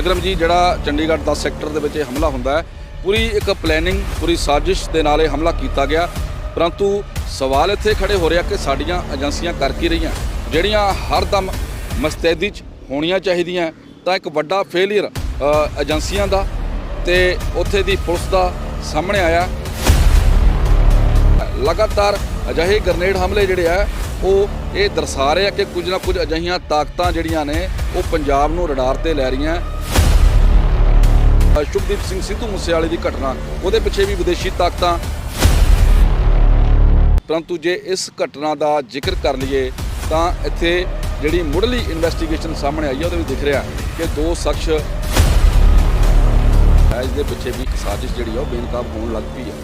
ਵਿਕਰਮ ਜੀ, ਜਿਹੜਾ ਚੰਡੀਗੜ੍ਹ 10 ਸੈਕਟਰ ਦੇ ਵਿੱਚ ਇਹ ਹਮਲਾ ਹੁੰਦਾ ਹੈ, ਪੂਰੀ ਇੱਕ ਪਲੈਨਿੰਗ ਪੂਰੀ ਸਾਜ਼ਿਸ਼ ਦੇ ਨਾਲ ਇਹ ਹਮਲਾ ਕੀਤਾ ਗਿਆ। ਪਰੰਤੂ ਸਵਾਲ ਇੱਥੇ ਖੜੇ ਹੋ ਰਿਹਾ ਕਿ ਸਾਡੀਆਂ ਏਜੰਸੀਆਂ ਕਰ ਕੀ ਰਹੀਆਂ? ਜਿਹੜੀਆਂ ਹਰਦਮ ਮਸਤੈਦੀ 'ਚ ਹੋਣੀਆਂ ਚਾਹੀਦੀਆਂ, ਤਾਂ ਇੱਕ ਵੱਡਾ ਫੇਲਿਅਰ ਏਜੰਸੀਆਂ ਦਾ ਤੇ ਉੱਥੇ ਦੀ ਪੁਲਿਸ ਦਾ ਸਾਹਮਣੇ ਆਇਆ। ਲਗਾਤਾਰ ਅਜਿਹੇ ਗ੍ਰਨੇਡ ਹਮਲੇ ਜਿਹੜੇ ਆ, ਉਹ ਇਹ ਦਰਸਾ ਰਹੇ ਆ ਕਿ ਕੁਝ ਨਾ ਕੁਝ ਅਜਿਹੀਆਂ ਤਾਕਤਾਂ ਜਿਹੜੀਆਂ ਨੇ, ਉਹ ਪੰਜਾਬ ਨੂੰ ਰਡਾਰ ਤੇ ਲੈ ਰਹੀਆਂ। ਸ਼ੁਭਦੀਪ ਸਿੰਘ ਸਿੱਧੂ ਮੂਸੇਵਾਲੇ ਦੀ ਘਟਨਾ, ਉਹਦੇ ਪਿੱਛੇ ਵੀ ਵਿਦੇਸ਼ੀ ਤਾਕਤਾਂ। ਪਰੰਤੂ ਜੇ ਇਸ ਘਟਨਾ ਦਾ ਜ਼ਿਕਰ ਕਰ ਲਈਏ, ਤਾਂ ਇੱਥੇ ਜਿਹੜੀ ਮੁੱਢਲੀ ਇਨਵੈਸਟੀਗੇਸ਼ਨ ਸਾਹਮਣੇ ਆਈ ਹੈ ਉਹਦੇ ਵਿੱਚ ਦਿਖ ਰਿਹਾ ਕਿ ਦੋ ਸ਼ਖਸ ਹੈ ਇਸ ਦੇ ਪਿੱਛੇ ਵੀ ਇੱਕ ਸਾਜ਼ਿਸ਼ ਜਿਹੜੀ ਆ, ਉਹ ਬੇਨਕਾਬ ਹੋਣ ਲੱਗ ਪਈ ਹੈ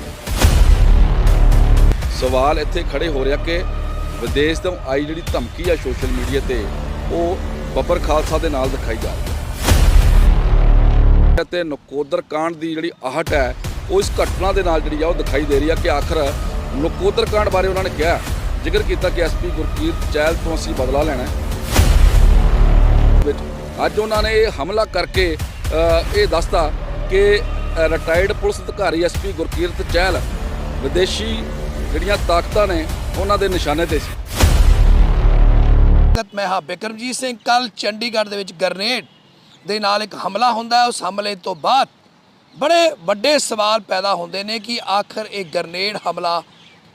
ਸਵਾਲ ਇੱਥੇ ਖੜੇ ਹੋ ਰਿਹਾ ਕਿ ਵਿਦੇਸ਼ ਤੋਂ ਆਈ ਜਿਹੜੀ ਧਮਕੀ ਆ ਸੋਸ਼ਲ ਮੀਡੀਆ ਤੇ, ਉਹ ਬੱਬਰ ਖਾਲਸਾ ਦੇ ਨਾਲ ਦਿਖਾਈ ਜਾ ਰਹੀ ਹੈ ਤੇ ਨਕੋਦਰ ਕਾਂਡ ਦੀ ਜਿਹੜੀ ਆਹਟ ਹੈ, ਉਹ ਇਸ ਘਟਨਾ ਦੇ ਨਾਲ ਜਿਹੜੀ ਆ ਉਹ ਦਿਖਾਈ ਦੇ ਰਹੀ ਆ ਕਿ ਆਖਰ ਨਕੋਦਰ ਕਾਂਡ ਬਾਰੇ ਉਹਨਾਂ ਨੇ ਕਿਹਾ ਜ਼ਿਕਰ ਕੀਤਾ ਕਿ ਐਸਪੀ ਗੁਰਕੀਰਤ ਚਹਿਲ ਤੋਂ ਅਸੀਂ ਬਦਲਾ ਲੈਣਾ ਵਿੱਚ ਅੱਜ ਉਹਨਾਂ ਨੇ ਇਹ ਹਮਲਾ ਕਰਕੇ ਇਹ ਦੱਸਤਾ ਕਿ ਰਿਟਾਇਰਡ ਪੁਲਿਸ ਅਧਿਕਾਰੀ ਐਸਪੀ ਗੁਰਕੀਰਤ ਚਹਿਲ ਵਿਦੇਸ਼ੀ ਜਿਹੜੀਆਂ ਤਾਕਤਾਂ ਨੇ, ਉਹਨਾਂ ਦੇ ਨਿਸ਼ਾਨੇ ਤੇ ਸੀ। ਮੈਂ ਹਾਂ ਬਿਕਰਮਜੀਤ ਸਿੰਘ ਕੱਲ ਚੰਡੀਗੜ੍ਹ ਦੇ ਵਿੱਚ ਗਰਨੇਡ ਦੇ ਨਾਲ ਇੱਕ ਹਮਲਾ ਹੁੰਦਾ ਉਸ ਹਮਲੇ ਤੋਂ ਬਾਅਦ ਬੜੇ ਵੱਡੇ ਸਵਾਲ ਪੈਦਾ ਹੁੰਦੇ ਨੇ ਕਿ ਆਖਰ ਇਹ ਗਰਨੇਡ ਹਮਲਾ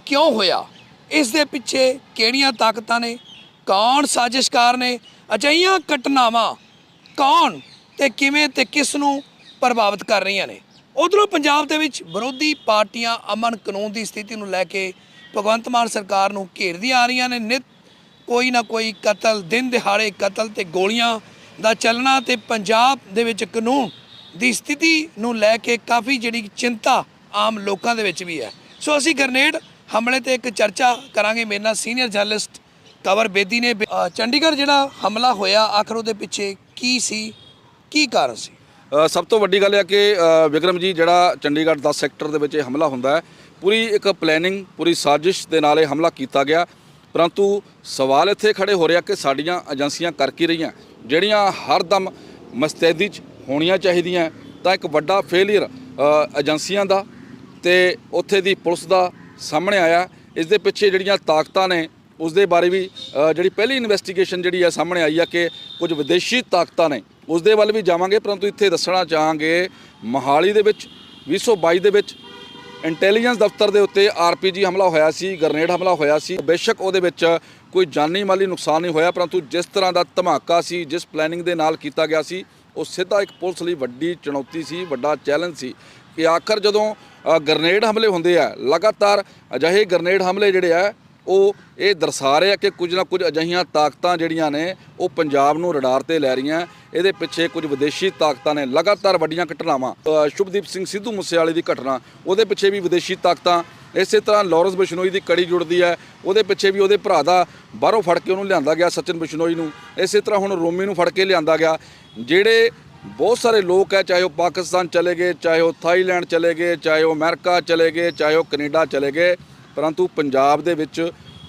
ਕਿਉਂ ਹੋਇਆ? ਇਸ ਦੇ ਪਿੱਛੇ ਕਿਹੜੀਆਂ ਤਾਕਤਾਂ ਨੇ? ਕੌਣ ਸਾਜ਼ਿਸ਼ਕਾਰ ਨੇ? ਅਜਿਹੀਆਂ ਘਟਨਾਵਾਂ ਕੌਣ ਤੇ ਕਿਵੇਂ ਤੇ ਕਿਸ ਨੂੰ ਪ੍ਰਭਾਵਿਤ ਕਰ ਰਹੀਆਂ ਨੇ? ਉਧਰੋਂ ਪੰਜਾਬ ਦੇ ਵਿੱਚ ਵਿਰੋਧੀ ਪਾਰਟੀਆਂ ਅਮਨ ਕਾਨੂੰਨ ਦੀ ਸਥਿਤੀ ਨੂੰ ਲੈ ਕੇ ਭਗਵੰਤ ਮਾਨ ਸਰਕਾਰ ਨੂੰ ਘੇਰਦੀਆਂ ਆ ਰਹੀਆਂ ਨੇ। ਨਿਤ ਕੋਈ ਨਾ ਕੋਈ ਕਤਲ, ਦਿਨ ਦਿਹਾੜੇ ਕਤਲ ਤੇ ਗੋਲੀਆਂ ਦਾ ਚੱਲਣਾ ਤੇ ਪੰਜਾਬ ਦੇ ਵਿੱਚ ਕਾਨੂੰਨ ਦੀ ਸਥਿਤੀ ਨੂੰ ਲੈ ਕੇ ਕਾਫੀ ਜਿਹੜੀ ਚਿੰਤਾ ਆਮ ਲੋਕਾਂ ਦੇ ਵਿੱਚ ਵੀ ਹੈ। ਸੋ ਅਸੀਂ ਗਰਨੇਡ ਹਮਲੇ ਤੇ ਇੱਕ ਚਰਚਾ ਕਰਾਂਗੇ। ਮੇਰੇ ਨਾਲ ਸੀਨੀਅਰ ਜਰਨਲਿਸਟ ਕਵਰ ਬੇਦੀ ਨੇ। ਚੰਡੀਗੜ੍ਹ ਜਿਹੜਾ ਹਮਲਾ ਹੋਇਆ, ਆਖਰ ਉਹਦੇ ਪਿੱਛੇ ਕੀ ਸੀ? ਕੀ ਕਾਰਨ ਸੀ? ਸਭ ਤੋਂ ਵੱਡੀ ਗੱਲ ਹੈ ਕਿ ਵਿਕਰਮ ਜੀ, ਜਿਹੜਾ ਚੰਡੀਗੜ੍ਹ 10 ਸੈਕਟਰ ਦੇ ਵਿੱਚ ਇਹ ਹਮਲਾ ਹੁੰਦਾ ਹੈ, ਪੂਰੀ ਇੱਕ ਪਲੈਨਿੰਗ ਪੂਰੀ ਸਾਜ਼ਿਸ਼ ਦੇ ਨਾਲ ਇਹ ਹਮਲਾ ਕੀਤਾ ਗਿਆ। ਪਰੰਤੂ ਸਵਾਲ ਇੱਥੇ ਖੜੇ ਹੋ ਰਿਹਾ ਕਿ ਸਾਡੀਆਂ ਏਜੰਸੀਆਂ ਕਰ ਕੀ ਰਹੀਆਂ। ਜਿਹੜੀਆਂ ਹਰ ਦਮ ਮਸਤੈਦੀ 'ਚ ਹੋਣੀਆਂ ਚਾਹੀਦੀਆਂ, ਤਾਂ ਇੱਕ ਵੱਡਾ ਫੇਲਿਅਰ ਏਜੰਸੀਆਂ ਦਾ ਤੇ ਉੱਥੇ ਦੀ ਪੁਲਿਸ ਦਾ ਸਾਹਮਣੇ ਆਇਆ। ਇਸ ਦੇ ਪਿੱਛੇ ਜਿਹੜੀਆਂ ਤਾਕਤਾਂ ਨੇ, ਉਸ ਦੇ ਬਾਰੇ ਵੀ ਜਿਹੜੀ ਪਹਿਲੀ ਇਨਵੈਸਟੀਗੇਸ਼ਨ ਜਿਹੜੀ ਹੈ ਸਾਹਮਣੇ ਆਈ ਆ ਕਿ ਕੁਝ ਵਿਦੇਸ਼ੀ ਤਾਕਤਾਂ ਨੇ, ਉਸ ਦੇ ਵੱਲ ਵੀ ਜਾਵਾਂਗੇ। ਪਰੰਤੂ ਇੱਥੇ ਦੱਸਣਾ ਚਾਹਾਂਗੇ, ਮਹਾਲੀ ਦੇ ਵਿੱਚ 2022 ਦੇ ਵਿੱਚ ਇੰਟੈਲੀਜੈਂਸ ਦਫ਼ਤਰ ਦੇ ਉੱਤੇ ਆਰਪੀਜੀ ਹਮਲਾ ਹੋਇਆ ਸੀ ਗ੍ਰਨੇਡ ਹਮਲਾ ਹੋਇਆ ਸੀ। ਬੇਸ਼ੱਕ ਉਹਦੇ ਵਿੱਚ ਕੋਈ ਜਾਨੀ ਮਾਲੀ ਨੁਕਸਾਨ ਨਹੀਂ ਹੋਇਆ ਪਰੰਤੂ ਜਿਸ ਤਰ੍ਹਾਂ ਦਾ ਧਮਾਕਾ ਸੀ ਜਿਸ ਪਲੈਨਿੰਗ ਦੇ ਨਾਲ ਕੀਤਾ ਗਿਆ ਸੀ ਉਹ ਸਿੱਧਾ ਇੱਕ ਪੁਲਿਸ ਲਈ ਵੱਡੀ ਚੁਣੌਤੀ ਸੀ ਵੱਡਾ ਚੈਲੰਜ ਸੀ ਕਿ ਆਖਰ ਜਦੋਂ ਅ, ਗ੍ਰਨੇਡ ਹਮਲੇ ਹੁੰਦੇ ਆ ਲਗਾਤਾਰ ਅਜਿਹੇ ਗ੍ਰਨੇਡ ਹਮਲੇ ਜਿਹੜੇ ਆ ਉਹ ਇਹ ਦਰਸਾ ਰਿਹਾ ਕਿ ਕੁਝ ਨਾ ਕੁਝ ਅਜਿਹੀਆਂ ਤਾਕਤਾਂ ਜਿਹੜੀਆਂ ਨੇ ਉਹ ਪੰਜਾਬ ਨੂੰ ਰਡਾਰ ਤੇ ਲੈ ਰਹੀਆਂ। ਇਹਦੇ ਪਿੱਛੇ ਕੁਝ ਵਿਦੇਸ਼ੀ ਤਾਕਤਾਂ ਨੇ। ਲਗਾਤਾਰ ਵੱਡੀਆਂ ਘਟਨਾਵਾਂ। ਸ਼ੁਭਦੀਪ ਸਿੰਘ ਸਿੱਧੂ ਮੂਸੇਵਾਲੇ ਦੀ ਘਟਨਾ। ਉਹਦੇ ਪਿੱਛੇ ਵੀ ਵਿਦੇਸ਼ੀ ਤਾਕਤਾਂ। ਇਸੇ ਤਰ੍ਹਾਂ ਲਾਰੈਂਸ ਬਿਸ਼ਨੋਈ ਦੀ ਕੜੀ ਜੁੜਦੀ ਹੈ। ਉਹਦੇ ਪਿੱਛੇ ਵੀ ਉਹਦੇ ਭਰਾ ਦਾ ਬਾਹਰੋਂ ਫੜ ਕੇ ਉਹਨੂੰ ਲਿਆਂਦਾ ਗਿਆ ਸਚਿਨ ਬਿਸ਼ਨੋਈ ਨੂੰ। ਇਸੇ ਤਰ੍ਹਾਂ ਹੁਣ ਰੋਮੀ ਨੂੰ ਫੜ ਕੇ ਲਿਆਂਦਾ ਗਿਆ। ਜਿਹੜੇ ਬਹੁਤ ਸਾਰੇ ਲੋਕ ਹੈ, ਚਾਹੇ ਉਹ ਪਾਕਿਸਤਾਨ ਚਲੇ ਗਏ, ਚਾਹੇ ਉਹ ਥਾਈਲੈਂਡ ਚਲੇ ਗਏ, ਚਾਹੇ ਉਹ ਅਮਰੀਕਾ ਚਲੇ ਗਏ, ਚਾਹੇ ਉਹ ਕੈਨੇਡਾ ਚਲੇ ਗਏ ਪਰੰਤੂ ਪੰਜਾਬ ਦੇ ਵਿੱਚ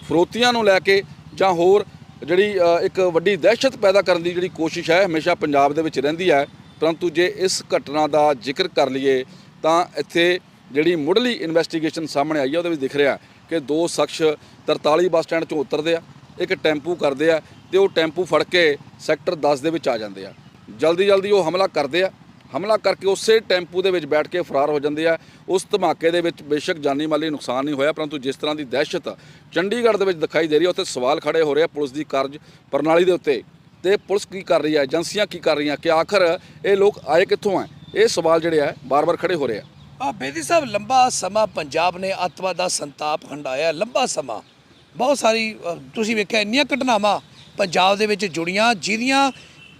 ਫਰੋਤੀਆਂ ਨੂੰ ਲੈ ਕੇ ਜਾਂ ਹੋਰ ਜਿਹੜੀ ਇੱਕ ਵੱਡੀ ਦਹਿਸ਼ਤ ਪੈਦਾ ਕਰਨ ਦੀ ਜਿਹੜੀ ਕੋਸ਼ਿਸ਼ ਹੈ, ਹਮੇਸ਼ਾ ਪੰਜਾਬ ਦੇ ਵਿੱਚ ਰਹਿੰਦੀ ਹੈ। ਪਰੰਤੂ ਜੇ ਇਸ ਘਟਨਾ ਦਾ ਜ਼ਿਕਰ ਕਰ ਲਈਏ, ਤਾਂ ਇੱਥੇ ਜਿਹੜੀ ਮੁੱਢਲੀ ਇਨਵੈਸਟੀਗੇਸ਼ਨ ਸਾਹਮਣੇ ਆਈ ਹੈ ਉਹਦੇ ਵਿੱਚ ਦਿਖ ਰਿਹਾ ਕਿ ਦੋ ਸ਼ਖਸ 43 ਬੱਸ ਸਟੈਂਡ ਚੋਂ ਉਤਰਦੇ ਆ, ਇੱਕ ਟੈਂਪੂ ਕਰਦੇ ਆ ਤੇ ਉਹ ਟੈਂਪੂ ਫੜ ਕੇ ਸੈਕਟਰ 10 ਦੇ ਵਿੱਚ ਆ ਜਾਂਦੇ ਆ। ਜਲਦੀ ਜਲਦੀ ਉਹ ਹਮਲਾ ਕਰਦੇ ਆ ਹਮਲਾ ਕਰਕੇ ਉਸੇ ਟੈਂਪੂ ਦੇ ਵਿੱਚ ਬੈਠ ਕੇ ਫਰਾਰ ਹੋ ਜਾਂਦੇ ਆ। ਉਸ ਧਮਾਕੇ ਦੇ ਵਿੱਚ ਬੇਸ਼ੱਕ ਜਾਨੀ ਮਾਲੀ ਨੁਕਸਾਨ ਨਹੀਂ ਹੋਇਆ, ਪਰੰਤੂ ਜਿਸ ਤਰ੍ਹਾਂ ਦੀ ਦਹਿਸ਼ਤ ਚੰਡੀਗੜ੍ਹ ਦੇ ਵਿੱਚ ਦਿਖਾਈ ਦੇ ਰਹੀ ਹੈ, ਉੱਥੇ ਸਵਾਲ ਖੜੇ ਹੋ ਰਹੇ ਆ ਪੁਲਿਸ ਦੀ ਕਾਰਜ ਪ੍ਰਣਾਲੀ ਦੇ ਉੱਤੇ। ਤੇ ਪੁਲਿਸ ਕੀ ਕਰ ਰਹੀ ਹੈ, ਏਜੰਸੀਆਂ ਕੀ ਕਰ ਰਹੀਆਂ, ਕਿ ਆਖਰ ਇਹ ਲੋਕ ਆਏ ਕਿੱਥੋਂ ਆ? ਇਹ ਸਵਾਲ ਜਿਹੜੇ ਆ, ਬਾਰ-ਬਾਰ ਖੜੇ ਹੋ ਰਹੇ ਆ। ਆ ਬੇਦੀ ਸਾਹਿਬ, ਲੰਬਾ ਸਮਾਂ ਪੰਜਾਬ ਨੇ ਅੱਤਵਾਦ ਦਾ ਸੰਤਾਪ ਹੰਡਾਇਆ ਲੰਬਾ ਸਮਾਂ। ਬਹੁਤ ਸਾਰੀ ਤੁਸੀਂ ਵੇਖਿਆ ਇੰਨੀਆਂ ਘਟਨਾਵਾਂ ਪੰਜਾਬ ਦੇ ਵਿੱਚ ਜੁੜੀਆਂ, ਜਿਹਦੀਆਂ,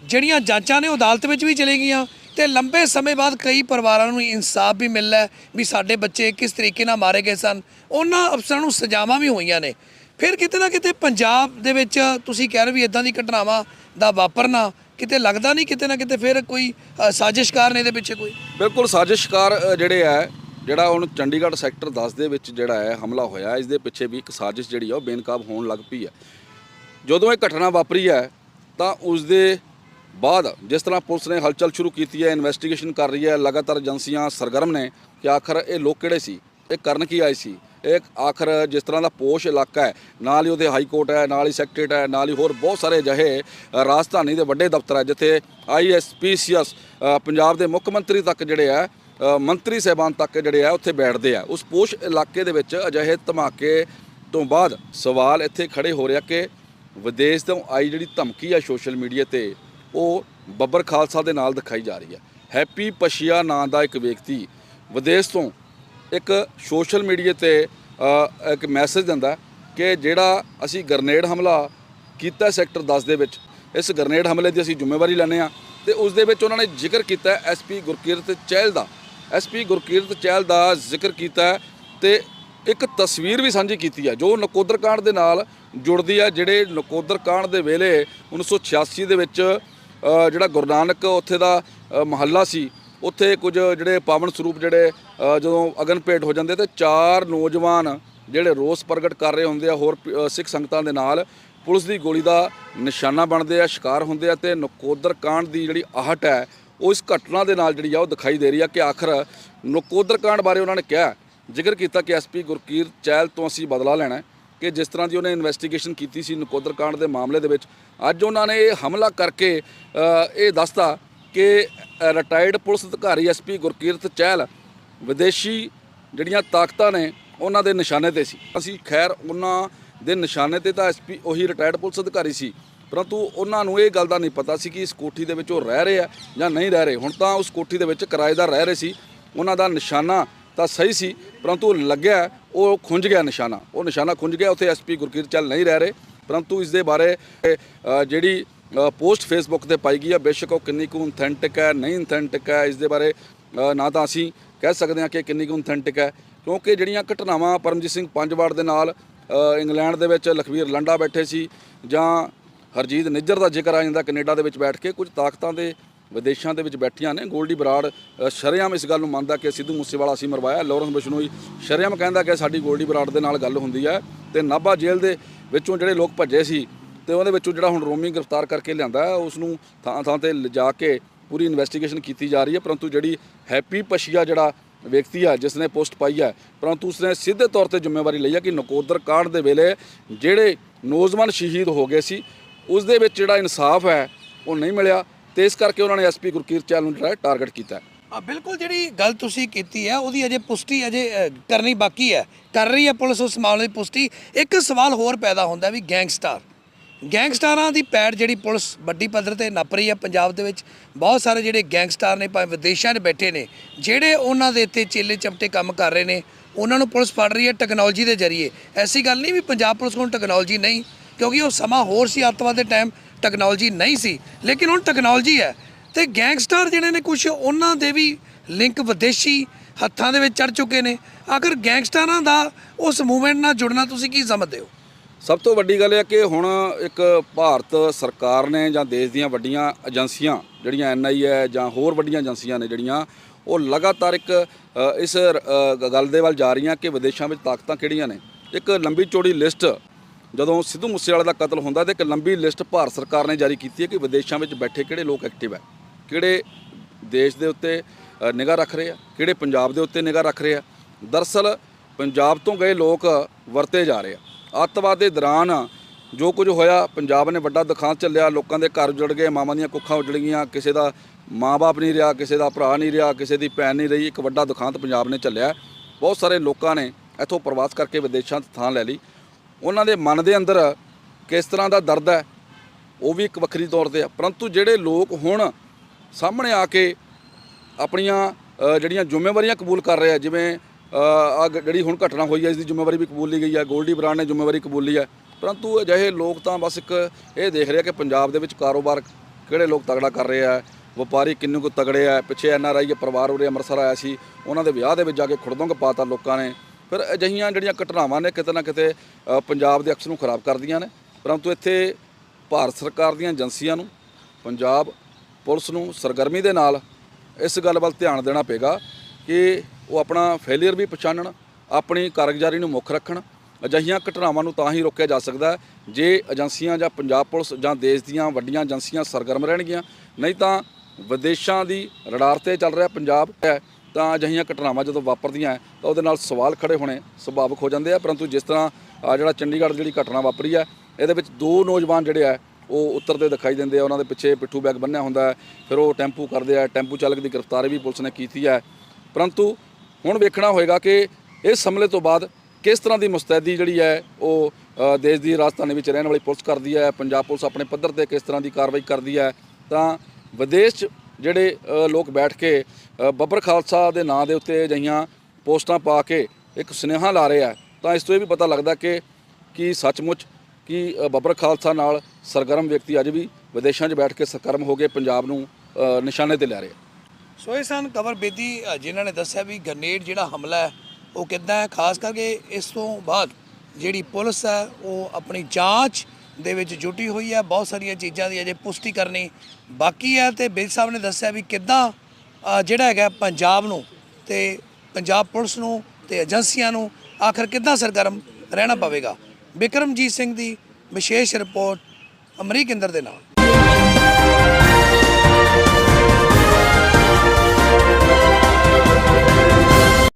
ਜਿਹੜੀਆਂ ਜਾਂਚਾਂ ਨੇ ਉਹ ਅਦਾਲਤ ਵਿੱਚ ਵੀ ਚਲੇ ਗਈਆਂ। ਤੇ ਲੰਬੇ ਸਮੇਂ ਬਾਅਦ ਕਈ ਪਰਿਵਾਰਾਂ ਨੂੰ ਇਨਸਾਫ ਵੀ ਮਿਲਦਾ ਵੀ ਸਾਡੇ ਬੱਚੇ ਕਿਸ ਤਰੀਕੇ ਨਾਲ ਮਾਰੇ ਗਏ ਸਨ। ਉਹਨਾਂ ਅਫਸਰਾਂ ਨੂੰ ਸਜ਼ਾਵਾਂ ਵੀ ਹੋਈਆਂ ਨੇ। ਫਿਰ ਕਿਤੇ ਨਾ ਕਿਤੇ ਪੰਜਾਬ ਦੇ ਵਿੱਚ ਤੁਸੀਂ ਕਹਿ ਰਹੇ ਵੀ ਇਦਾਂ ਦੀ ਘਟਨਾਵਾਂ ਦਾ ਵਾਪਰਨਾ, ਕਿਤੇ ਲੱਗਦਾ ਨਹੀਂ ਕਿਤੇ ਨਾ ਕਿਤੇ ਫਿਰ ਕੋਈ ਸਾਜ਼ਿਸ਼ਕਾਰ ਨੇ ਇਹਦੇ ਪਿੱਛੇ ਕੋਈ? ਬਿਲਕੁਲ ਸਾਜ਼ਿਸ਼ਕਾਰ ਜਿਹੜੇ ਆ, ਜਿਹੜਾ ਹੁਣ ਚੰਡੀਗੜ੍ਹ ਸੈਕਟਰ 10 ਦੇ ਵਿੱਚ ਜਿਹੜਾ ਹੈ, ਹਮਲਾ ਹੋਇਆ, ਇਸ ਦੇ ਪਿੱਛੇ ਵੀ ਇੱਕ ਸਾਜ਼ਿਸ਼ ਜਿਹੜੀ ਆ ਉਹ ਬੇਨਕਾਬ ਹੋਣ ਲੱਗ ਪਈ ਹੈ। ਜਦੋਂ ਇਹ ਘਟਨਾ ਵਾਪਰੀ ਹੈ, ਤਾਂ ਉਸ ਦੇ ਬਾਅਦ ਜਿਸ ਤਰ੍ਹਾਂ ਪੁਲਿਸ ਨੇ ਹਲਚਲ ਸ਼ੁਰੂ ਕੀਤੀ ਹੈ ਇਨਵੈਸਟੀਗੇਸ਼ਨ ਕਰ ਰਹੀ ਹੈ, ਲਗਾਤਾਰ ਏਜੰਸੀਆਂ ਸਰਗਰਮ ਨੇ ਕਿ ਆਖਰ ਇਹ ਲੋਕ ਕਿਹੜੇ ਸੀ, ਇਹ ਕਰਨ ਕੀ ਆਏ ਸੀ, ਇਹ ਆਖਰ ਜਿਸ ਤਰ੍ਹਾਂ ਦਾ ਪੋਸ਼ ਇਲਾਕਾ ਹੈ, ਨਾਲ ਹੀ ਉਹਦੇ ਹਾਈ ਕੋਰਟ ਹੈ, ਨਾਲ ਹੀ ਸੈਕਟਰੇਟ ਹੈ, ਨਾਲ ਹੀ ਹੋਰ ਬਹੁਤ ਸਾਰੇ ਅਜਿਹੇ ਰਾਜਧਾਨੀ ਦੇ ਵੱਡੇ ਦਫ਼ਤਰ ਹੈ, ਜਿੱਥੇ ਆਈਐਸਪੀਸੀਐਸ ਪੰਜਾਬ ਦੇ ਮੁੱਖ ਮੰਤਰੀ ਤੱਕ ਜਿਹੜੇ ਆ ਮੰਤਰੀ ਸਹਿਬਾਨ ਤੱਕ ਜਿਹੜੇ ਆ ਉੱਥੇ ਬੈਠਦੇ ਆ। ਉਸ ਪੋਸ਼ ਇਲਾਕੇ ਦੇ ਵਿੱਚ ਅਜਿਹੇ ਧਮਾਕੇ ਤੋਂ ਬਾਅਦ ਸਵਾਲ ਇੱਥੇ ਖੜੇ ਹੋ ਰਿਹਾ ਕਿ ਵਿਦੇਸ਼ ਤੋਂ ਆਈ ਜਿਹੜੀ ਧਮਕੀ ਆ ਸੋਸ਼ਲ ਮੀਡੀਆ ਤੇ ਉਹ ਬੱਬਰ ਖਾਲਸਾ ਦੇ ਨਾਲ ਦਿਖਾਈ ਜਾ ਰਹੀ ਹੈ। ਹੈਪੀ ਪਸ਼ੀਆ ਨਾਂ ਦਾ ਇੱਕ ਵਿਅਕਤੀ ਵਿਦੇਸ਼ ਤੋਂ ਇੱਕ ਸੋਸ਼ਲ ਮੀਡੀਆ ਤੇ ਇੱਕ ਮੈਸੇਜ ਦਿੰਦਾ ਕਿ ਜਿਹੜਾ ਅਸੀਂ ਗਰਨੇਡ ਹਮਲਾ ਕੀਤਾ ਸੈਕਟਰ 10 ਦੇ ਵਿੱਚ, ਇਸ ਗਰਨੇਡ ਹਮਲੇ ਦੀ ਅਸੀਂ ਜ਼ਿੰਮੇਵਾਰੀ ਲੈਂਦੇ ਆ ਤੇ ਉਸ ਦੇ ਵਿੱਚ ਉਹਨਾਂ ਨੇ ਜ਼ਿਕਰ ਕੀਤਾ ਐਸਪੀ ਗੁਰਕੀਰਤ ਚਹਿਲ ਦਾ। ਐਸਪੀ ਗੁਰਕੀਰਤ ਚਹਿਲ ਦਾ ਜ਼ਿਕਰ ਕੀਤਾ ਹੈ ਤੇ ਇੱਕ ਤਸਵੀਰ ਵੀ ਸਾਂਝੀ ਕੀਤੀ ਹੈ ਜੋ ਨਕੋਦਰ ਕਾਂਡ ਦੇ ਨਾਲ ਜੁੜਦੀ ਹੈ, ਜਿਹੜੇ ਨਕੋਦਰ ਕਾਂਡ ਦੇ ਵੇਲੇ 1986 ਦੇ ਵਿੱਚ ਜਿਹੜਾ ਗੁਰੂ ਨਾਨਕ ਉੱਥੇ ਦਾ ਅ, ਮਹੱਲਾ ਸੀ ਉੱਥੇ ਕੁਝ ਜਿਹੜੇ ਪਾਵਨ ਸਰੂਪ ਜਿਹੜੇ ਜਦੋਂ ਅਗਨ ਭੇਟ ਹੋ ਜਾਂਦੇ ਤੇ ਚਾਰ ਨੌਜਵਾਨ ਜਿਹੜੇ ਰੋਸ ਪ੍ਰਗਟ ਕਰ ਰਹੇ ਹੁੰਦੇ ਆ ਹੋਰ ਪ- ਸਿੱਖ ਸੰਗਤਾਂ ਦੇ ਨਾਲ ਪੁਲਿਸ ਦੀ ਗੋਲੀ ਦਾ ਨਿਸ਼ਾਨਾ ਬਣਦੇ ਆ ਸ਼ਿਕਾਰ ਹੁੰਦੇ ਆ ਤੇ ਨਕੋਦਰ ਕਾਂਡ ਦੀ ਜਿਹੜੀ ਆਹਟ ਹੈ ਉਹ ਇਸ ਘਟਨਾ ਦੇ ਨਾਲ ਜਿਹੜੀ ਆ ਉਹ ਦਿਖਾਈ ਦੇ ਰਹੀ ਆ ਕਿ ਆਖਰ ਨਕੋਦਰ ਕਾਂਡ ਬਾਰੇ ਉਹਨਾਂ ਨੇ ਕਿਹਾ ਜ਼ਿਕਰ ਕੀਤਾ ਕਿ ਐਸਪੀ ਗੁਰਕੀਰ ਚਹਿਲ ਤੋਂ ਅਸੀਂ ਬਦਲਾ ਲੈਣਾ ਕਿ ਜਿਸ ਤਰ੍ਹਾਂ ਦੀ ਉਹਨੇ ਇਨਵੈਸਟੀਗੇਸ਼ਨ ਕੀਤੀ ਸੀ ਨਕੋਦਰ ਕਾਂਡ ਦੇ ਮਾਮਲੇ ਦੇ ਵਿੱਚ, ਅੱਜ ਉਹਨਾਂ ਨੇ ਇਹ ਹਮਲਾ ਕਰਕੇ ਇਹ ਦੱਸਤਾ ਕਿ ਰਿਟਾਇਰਡ ਪੁਲਿਸ ਅਧਿਕਾਰੀ ਐਸਪੀ ਗੁਰਕੀਰਤ ਚਹਿਲ ਵਿਦੇਸ਼ੀ ਜਿਹੜੀਆਂ ਤਾਕਤਾਂ ਨੇ, ਉਹਨਾਂ ਦੇ ਨਿਸ਼ਾਨੇ ਤੇ ਸੀ। ਅਸੀਂ ਖੈਰ ਉਹਨਾਂ ਦੇ ਨਿਸ਼ਾਨੇ ਤੇ ਤਾਂ ਐਸਪੀ ਉਹੀ ਰਿਟਾਇਰਡ ਪੁਲਿਸ ਅਧਿਕਾਰੀ ਸੀ, ਪਰੰਤੂ ਉਹਨਾਂ ਨੂੰ ਇਹ ਗੱਲ ਦਾ ਨਹੀਂ ਪਤਾ ਸੀ ਕਿ ਇਸ ਕੋਠੀ ਦੇ ਵਿੱਚ ਉਹ ਰਹਿ ਰਹੇ ਆ ਜਾਂ ਨਹੀਂ ਰਹਿ ਰਹੇ। ਹੁਣ ਤਾਂ ਉਸ ਕੋਠੀ ਦੇ ਵਿੱਚ ਕਿਰਾਏਦਾਰ ਰਹਿ ਰਹੇ ਸੀ, ਉਹਨਾਂ ਦਾ ਨਿਸ਼ਾਨਾ ਤਾਂ ਸਹੀ ਸੀ, ਪਰੰਤੂ ਲੱਗਿਆ ਉਹ ਖੁੰਝ ਗਿਆ ਨਿਸ਼ਾਨਾ। ਉਹ ਨਿਸ਼ਾਨਾ ਖੁੰਝ ਗਿਆ, ਉੱਥੇ ਐਸਪੀ ਗੁਰਕੀਰਤ ਚੱਲ ਨਹੀਂ ਰਹਿ ਰਹੇ। ਪਰੰਤੂ ਇਸ ਦੇ ਬਾਰੇ ਜਿਹੜੀ ਪੋਸਟ ਫੇਸਬੁੱਕ ਤੇ ਪਾਈ ਗਈ ਆ, ਬੇਸ਼ੱਕ ਉਹ ਕਿੰਨੀ ਕੁ ਅਥੈਂਟਿਕ ਹੈ, ਨਹੀਂ ਅਥੈਂਟਿਕ ਹੈ, ਇਸ ਦੇ ਬਾਰੇ ਨਾ ਤਾਂ ਅਸੀਂ ਕਹਿ ਸਕਦੇ ਹਾਂ ਕਿ ਕਿੰਨੀ ਕੁ ਅਥੈਂਟਿਕ ਹੈ। ਕਿਉਂਕਿ ਜਿਹੜੀਆਂ ਘਟਨਾਵਾਂ ਪਰਮਜੀਤ ਸਿੰਘ ਪੰਜਵਾੜ ਦੇ ਨਾਲ ਇੰਗਲੈਂਡ ਦੇ ਵਿੱਚ ਲਖਵੀਰ ਲੰਡਾ ਬੈਠੇ ਸੀ ਜਾਂ ਹਰਜੀਤ ਨਿੱਜਰ ਦਾ ਜ਼ਿਕਰ ਆ ਜਾਂਦਾ ਕੈਨੇਡਾ ਦੇ ਵਿੱਚ ਬੈਠ ਕੇ, ਕੁਝ ਤਾਕਤਾਂ ਦੇ ਵਿਦੇਸ਼ਾਂ ਦੇ ਵਿੱਚ ਬੈਠੀਆਂ ਨੇ। ਗੋਲਡੀ ਬਰਾੜ ਅ, ਇਸ ਗੱਲ ਨੂੰ ਮੰਨਦਾ ਕਿ ਸਿੱਧੂ ਮੂਸੇਵਾਲਾ ਅਸੀਂ ਮਰਵਾਇਆ। ਲਾਰੈਂਸ ਬਿਸ਼ਨੋਈ ਸ਼ਰੇਆਮ ਕਹਿੰਦਾ ਕਿ ਸਾਡੀ ਗੋਲਡੀ ਬਰਾੜ ਦੇ ਨਾਲ ਗੱਲ ਹੁੰਦੀ ਹੈ ਤੇ ਨਾਭਾ ਜੇਲ੍ਹ ਦੇ ਵਿੱਚੋਂ ਜਿਹੜੇ ਲੋਕ ਭੱਜੇ ਸੀ ਤੇ ਉਹਦੇ ਵਿੱਚੋਂ ਜਿਹੜਾ ਹੁਣ ਰੋਮੀ ਗ੍ਰਿਫਤਾਰ ਕਰਕੇ ਲਿਆਂਦਾ ਉਸ ਨੂੰ ਥਾਂ ਥਾਂ ਤੇ ਲਿਜਾ ਕੇ ਪੂਰੀ ਇਨਵੈਸਟੀਗੇਸ਼ਨ ਕੀਤੀ ਜਾ ਰਹੀ ਹੈ। ਪਰੰਤੂ ਜਿਹੜੀ ਹੈਪੀ ਪਸ਼ੀਆ ਜਿਹੜਾ ਵਿਅਕਤੀ ਆ ਜਿਸ ਨੇ ਪੋਸਟ ਪਾਈ ਹੈ ਪਰੰਤੂ ਉਸਨੇ ਸਿੱਧੇ ਤੌਰ ਤੇ ਜ਼ਿੰਮੇਵਾਰੀ ਲਈ ਹੈ ਕਿ ਨਕੋਦਰ ਕਾਂਡ ਦੇ ਵੇਲੇ ਜਿਹੜੇ ਨੌਜਵਾਨ ਸ਼ਹੀਦ ਹੋ ਗਏ ਸੀ ਉਸ ਦੇ ਵਿੱਚ ਜਿਹੜਾ ਇਨਸਾਫ ਹੈ ਉਹ ਨਹੀਂ ਮਿਲਿਆ। ਤੇ ਇਸ ਕਰਕੇ ਉਹਨਾਂ ਨੇ ਐਸਪੀ ਗੁਰਕੀਰ ਚੈਲ ਨੂੰ ਜਿਹੜਾ ਟਾਰਗੇਟ ਕੀਤਾ ਆ ਬਿਲਕੁਲ ਜਿਹੜੀ ਗੱਲ ਤੁਸੀਂ ਕੀਤੀ ਹੈ, ਉਹਦੀ ਅਜੇ ਪੁਸ਼ਟੀ ਅਜੇ ਕਰਨੀ ਬਾਕੀ ਹੈ। ਕਰ ਰਹੀ ਹੈ ਪੁਲਿਸ ਉਸ ਮਾਮਲੇ ਦੀ ਪੁਸ਼ਟੀ। ਇੱਕ ਸਵਾਲ ਹੋਰ ਪੈਦਾ ਹੁੰਦਾ ਵੀ ਗੈਂਗਸਟਰ। ਗੈਂਗਸਟਰਾਂ ਦੀ ਪੈੜ ਜਿਹੜੀ ਪੁਲਿਸ ਵੱਡੀ ਪੱਧਰ ਤੇ ਨੱਪ ਰਹੀ ਹੈ ਪੰਜਾਬ ਦੇ ਵਿੱਚ। ਬਹੁਤ ਸਾਰੇ ਜਿਹੜੇ ਗੈਂਗਸਟਰ ਨੇ, ਭਾਵੇਂ ਵਿਦੇਸ਼ਾਂ 'ਚ ਬੈਠੇ ਨੇ, ਜਿਹੜੇ ਉਹਨਾਂ ਦੇ ਇੱਥੇ ਚੇਲੇ ਚਪਟੇ ਕੰਮ ਕਰ ਰਹੇ ਨੇ, ਉਹਨਾਂ ਨੂੰ ਪੁਲਿਸ ਫੜ ਰਹੀ ਹੈ ਟੈਕਨੋਲੋਜੀ ਦੇ ਜ਼ਰੀਏ। ਐਸੀ ਗੱਲ ਨਹੀਂ ਵੀ ਪੰਜਾਬ ਪੁਲਿਸ ਕੋਲ ਟੈਕਨੋਲੋਜੀ ਨਹੀਂ, ਕਿਉਂਕਿ ਉਹ ਸਮਾਂ ਹੋਰ ਸੀ, ਅੱਤਵਾਦ ਦੇ ਟਾਈਮ ਟੈਕਨੋਲੋਜੀ ਨਹੀਂ ਸੀ, ਲੇਕਿਨ ਹੁਣ ਟੈਕਨੋਲੋਜੀ ਹੈ ਤੇ ਗੈਂਗਸਟਰ ਜਿਹੜੇ ਨੇ ਕੁਝ ਉਹਨਾਂ ਦੇ ਵੀ ਲਿੰਕ ਵਿਦੇਸ਼ੀ ਹੱਥਾਂ ਦੇ ਵਿੱਚ ਚੜ ਚੁੱਕੇ ਨੇ। ਅਗਰ ਗੈਂਗਸਟਰਾਂ ਦਾ ਉਸ ਮੂਵਮੈਂਟ ਨਾਲ ਜੁੜਨਾ, ਤੁਸੀਂ ਕੀ ਸਮਝਦੇ ਹੋ? ਸਭ ਤੋਂ ਵੱਡੀ ਗੱਲ ਇਹ ਹੈ ਕਿ ਹੁਣ ਇੱਕ ਭਾਰਤ ਸਰਕਾਰ ਨੇ ਜਾਂ ਦੇਸ਼ ਦੀਆਂ ਵੱਡੀਆਂ ਏਜੰਸੀਆਂ, ਜਿਹੜੀਆਂ ਐਨਆਈ ਹੈ ਜਾਂ ਹੋਰ ਵੱਡੀਆਂ ਏਜੰਸੀਆਂ ਨੇ ਜਿਹੜੀਆਂ, ਉਹ ਲਗਾਤਾਰ ਇੱਕ ਇਸ ਗੱਲ ਦੇ ਵੱਲ ਜਾ ਰਹੀਆਂ ਕਿ ਵਿਦੇਸ਼ਾਂ ਵਿੱਚ ਤਾਕਤਾਂ ਕਿਹੜੀਆਂ ਨੇ। ਇੱਕ ਲੰਬੀ ਚੌੜੀ ਲਿਸਟ ਜਦੋਂ ਸਿੱਧੂ ਮੂਸੇਵਾਲੇ ਦਾ ਕਤਲ ਹੁੰਦਾ ਤੇ ਇੱਕ ਲੰਬੀ ਲਿਸਟ ਭਾਰਤ ਸਰਕਾਰ ਨੇ ਜਾਰੀ ਕੀਤੀ ਹੈ ਕਿ ਵਿਦੇਸ਼ਾਂ ਵਿੱਚ ਬੈਠੇ ਕਿਹੜੇ ਲੋਕ ਐਕਟਿਵ ਹੈ? ਕਿਹੜੇ ਦੇਸ਼ ਦੇ ਉੱਤੇ ਨਿਗਾਹ ਰੱਖ ਰਹੇ ਆ? ਕਿਹੜੇ ਪੰਜਾਬ ਦੇ ਉੱਤੇ ਨਿਗਾਹ ਰੱਖ ਰਹੇ ਆ? ਦਰਅਸਲ ਪੰਜਾਬ ਤੋਂ ਗਏ ਲੋਕ ਵਰਤੇ ਜਾ ਰਹੇ ਆ। ਅੱਤਵਾਦ ਦੇ ਦੌਰਾਨ ਜੋ ਕੁਝ ਹੋਇਆ, ਪੰਜਾਬ ਨੇ ਵੱਡਾ ਦੁਖਾਂਤ ਚੱਲਿਆ ਲੋਕਾਂ ਦੇ ਘਰ ਉਜੜ ਗਏ, ਮਾਵਾਂ ਦੀਆਂ ਕੁੱਖਾਂ ਉਜੜ ਗਈਆਂ, ਕਿਸੇ ਦਾ ਮਾਂ-ਬਾਪ ਨਹੀਂ ਰਿਹਾ, ਕਿਸੇ ਦਾ ਭਰਾ ਨਹੀਂ ਰਿਹਾ, ਕਿਸੇ ਦੀ ਭੈਣ ਨਹੀਂ ਰਹੀ, ਇੱਕ ਵੱਡਾ ਦੁਖਾਂਤ ਪੰਜਾਬ ਨੇ ਚੱਲਿਆ ਬਹੁਤ ਸਾਰੇ ਲੋਕਾਂ ਨੇ ਇੱਥੋਂ ਪ੍ਰਵਾਸ ਕਰਕੇ ਵਿਦੇਸ਼ਾਂ 'ਚ ਥਾਂ ਲੈ ਲਈ। ਉਹਨਾਂ ਦੇ ਮਨ ਦੇ ਅੰਦਰ ਕਿਸ ਤਰ੍ਹਾਂ ਦਾ ਦਰਦ ਹੈ, ਉਹ ਵੀ ਇੱਕ ਵੱਖਰੀ ਤੌਰ ਤੇ ਆ। ਪਰੰਤੂ ਜਿਹੜੇ ਲੋਕ ਹੁਣ ਸਾਹਮਣੇ ਆ ਕੇ ਆਪਣੀਆਂ ਜਿਹੜੀਆਂ ਜ਼ਿੰਮੇਵਾਰੀਆਂ ਕਬੂਲ ਕਰ ਰਹੇ ਆ, ਜਿਵੇਂ ਆ ਜਿਹੜੀ ਹੁਣ ਘਟਨਾ ਹੋਈ ਹੈ, ਇਸ ਦੀ ਜ਼ਿੰਮੇਵਾਰੀ ਵੀ ਕਬੂਲ ਲਈ ਗਈ ਹੈ, ਗੋਲਡੀ ਬਰਾੜ ਨੇ ਜ਼ਿੰਮੇਵਾਰੀ ਕਬੂਲੀ ਹੈ। ਪਰੰਤੂ ਅਜਿਹੇ ਲੋਕ ਤਾਂ ਬਸ ਇੱਕ ਇਹ ਦੇਖ ਰਹੇ ਆ ਕਿ ਪੰਜਾਬ ਦੇ ਵਿੱਚ ਕਾਰੋਬਾਰ ਕਿਹੜੇ ਲੋਕ ਤਗੜਾ ਕਰ ਰਹੇ ਆ, ਵਪਾਰੀ ਕਿੰਨੇ ਕੁ ਤਗੜੇ ਆ, ਪਿੱਛੇ ਐਨ ਆਰ ਆਈ ਦੇ ਪਰਿਵਾਰ ਉਰੇ ਅੰਮ੍ਰਿਤਸਰ ਆਇਆ ਸੀ, ਉਹਨਾਂ ਦੇ ਵਿਆਹ ਦੇ ਵਿੱਚ ਜਾ ਕੇ ਖੁਰਦੰਗ ਪਾਤਾ ਲੋਕਾਂ ਨੇ। ਫਿਰ ਅਜਿਹੀਆਂ ਜਿਹੜੀਆਂ ਘਟਨਾਵਾਂ ਨੇ ਕਿਤੇ ਨਾ ਕਿਤੇ ਪੰਜਾਬ ਦੇ ਅਕਸ ਨੂੰ ਖਰਾਬ ਕਰਦੀਆਂ ਨੇ। ਪਰੰਤੂ ਇੱਥੇ ਭਾਰਤ ਸਰਕਾਰ ਦੀਆਂ ਏਜੰਸੀਆਂ ਨੂੰ, ਪੰਜਾਬ ਪੁਲਿਸ ਨੂੰ ਸਰਗਰਮੀ ਦੇ ਨਾਲ ਇਸ ਗੱਲ ਵੱਲ ਧਿਆਨ ਦੇਣਾ ਪਏਗਾ ਕਿ ਉਹ ਆਪਣਾ ਫੇਲਿਅਰ ਵੀ ਪਛਾਣਨ, ਆਪਣੀ ਕਾਰਗੁਜ਼ਾਰੀ ਨੂੰ ਮੁੱਖ ਰੱਖਣ। ਅਜਿਹੀਆਂ ਘਟਨਾਵਾਂ ਨੂੰ ਤਾਂ ਹੀ ਰੋਕਿਆ ਜਾ ਸਕਦਾ ਜੇ ਏਜੰਸੀਆਂ ਜਾਂ ਪੰਜਾਬ ਪੁਲਿਸ ਜਾਂ ਦੇਸ਼ ਦੀਆਂ ਵੱਡੀਆਂ ਏਜੰਸੀਆਂ ਸਰਗਰਮ ਰਹਿਣਗੀਆਂ। ਨਹੀਂ ਤਾਂ ਵਿਦੇਸ਼ਾਂ ਦੀ ਰਡਾਰ ਤੇ ਚੱਲ ਰਿਹਾ ਪੰਜਾਬ। ਹੈ ਤਾਂ ਅਜਿਹੀਆਂ ਘਟਨਾਵਾਂ ਜਦੋਂ ਵਾਪਰਦੀਆਂ ਤਾਂ ਉਹਦੇ ਨਾਲ ਸਵਾਲ ਖੜੇ ਹੋਣੇ ਸੁਭਾਵਿਕ ਹੋ ਜਾਂਦੇ ਆ। ਪਰੰਤੂ ਜਿਸ ਤਰ੍ਹਾਂ ਜਿਹੜਾ ਚੰਡੀਗੜ੍ਹ ਜਿਹੜੀ ਘਟਨਾ ਵਾਪਰੀ ਹੈ, ਇਹਦੇ ਵਿੱਚ ਦੋ ਨੌਜਵਾਨ ਜਿਹੜੇ ਆ ਉਹ ਉੱਤਰਦੇ ਦਿਖਾਈ ਦਿੰਦੇ ਆ। ਉਹਨਾਂ ਦੇ ਪਿੱਛੇ ਪਿੱਠੂ ਬੈਗ ਬੰਨਿਆ ਹੁੰਦਾ ਫਿਰ ਉਹ ਟੈਂਪੂ ਕਰਦੇ ਆ। ਟੈਂਪੂ ਚਾਲਕ ਦੀ ਗ੍ਰਿਫਤਾਰੀ ਵੀ ਪੁਲਿਸ ਨੇ ਕੀਤੀ ਹੈ। ਪਰੰਤੂ ਹੁਣ ਵੇਖਣਾ ਹੋਏਗਾ ਕਿ ਇਸ ਹਮਲੇ ਤੋਂ ਬਾਅਦ ਕਿਸ ਤਰ੍ਹਾਂ ਦੀ ਮੁਸਤੈਦੀ ਜਿਹੜੀ ਹੈ, ਉਹ ਦੇਸ਼ ਦੀ ਰਾਜਧਾਨੀ ਵਿੱਚ ਰਹਿਣ ਵਾਲੀ ਪੁਲਿਸ ਕਰਦੀ ਹੈ, ਪੰਜਾਬ ਪੁਲਿਸ ਆਪਣੇ ਪੱਧਰ ਤੇ ਕਿਸ ਤਰ੍ਹਾਂ ਦੀ ਕਾਰਵਾਈ ਕਰਦੀ ਹੈ, ਤਾਂ ਵਿਦੇਸ਼ 'ਚ ਜਿਹੜੇ ਲੋਕ ਬੈਠ ਕੇ ਬੱਬਰ ਖਾਲਸਾ ਦੇ ਨਾਂ ਦੇ ਉੱਤੇ ਅਜਿਹੀਆਂ ਪੋਸਟਾਂ ਪਾ ਕੇ ਇੱਕ ਸੁਨੇਹਾ ਲਾ ਰਹੇ ਆ, ਤਾਂ ਇਸ ਤੋਂ ਇਹ ਵੀ ਪਤਾ ਲੱਗਦਾ ਕਿ, ਕੀ ਸੱਚਮੁੱਚ ਕਿ ਬੱਬਰ ਖਾਲਸਾ ਨਾਲ ਸਰਗਰਮ ਵਿਅਕਤੀ ਅੱਜ ਵੀ ਵਿਦੇਸ਼ਾਂ 'ਚ ਬੈਠ ਕੇ ਸਰਗਰਮ ਹੋ ਕੇ ਪੰਜਾਬ ਨੂੰ ਨਿਸ਼ਾਨੇ ਤੇ ਲੈ ਰਹੇ ਆ। ਸੋ ਇਹ ਸਨ ਕਵਰ ਬੇਦੀ ਜਿਨ੍ਹਾਂ ਨੇ ਦੱਸਿਆ ਵੀ ਗ੍ਰਨੇਡ ਜਿਹੜਾ ਹਮਲਾ ਹੈ, ਉਹ ਕਿੱਦਾਂ ਹੈ? ਖਾਸ ਕਰਕੇ ਇਸ ਤੋਂ ਬਾਅਦ ਜਿਹੜੀ ਪੁਲਿਸ ਹੈ, ਉਹ ਆਪਣੀ ਜਾਂਚ ਦੇ ਵਿੱਚ ਜੁਟੀ ਹੋਈ ਹੈ ਬਹੁਤ ਸਾਰੀਆਂ ਚੀਜ਼ਾਂ ਦੀ ਅਜੇ ਪੁਸ਼ਟੀ ਕਰਨੀ ਬਾਕੀ ਹੈ ਤੇ ਬੇਦ ਸਾਹਿਬ ਨੇ ਦੱਸਿਆ ਵੀ ਕਿੱਦਾਂ ਜਿਹੜਾ ਹੈਗਾ ਪੰਜਾਬ ਨੂੰ ਤੇ ਪੰਜਾਬ ਪੁਲਿਸ ਨੂੰ ਤੇ ਏਜੰਸੀਆਂ ਨੂੰ ਆਖਰ ਕਿੱਦਾਂ ਸਰਗਰਮ ਰਹਿਣਾ ਪਵੇਗਾ। ਬਿਕਰਮਜੀਤ ਸਿੰਘ ਦੀ ਵਿਸ਼ੇਸ਼ ਰਿਪੋਰਟ ਅਮਰੀਕ ਇੰਦਰ ਦੇ ਨਾਲ।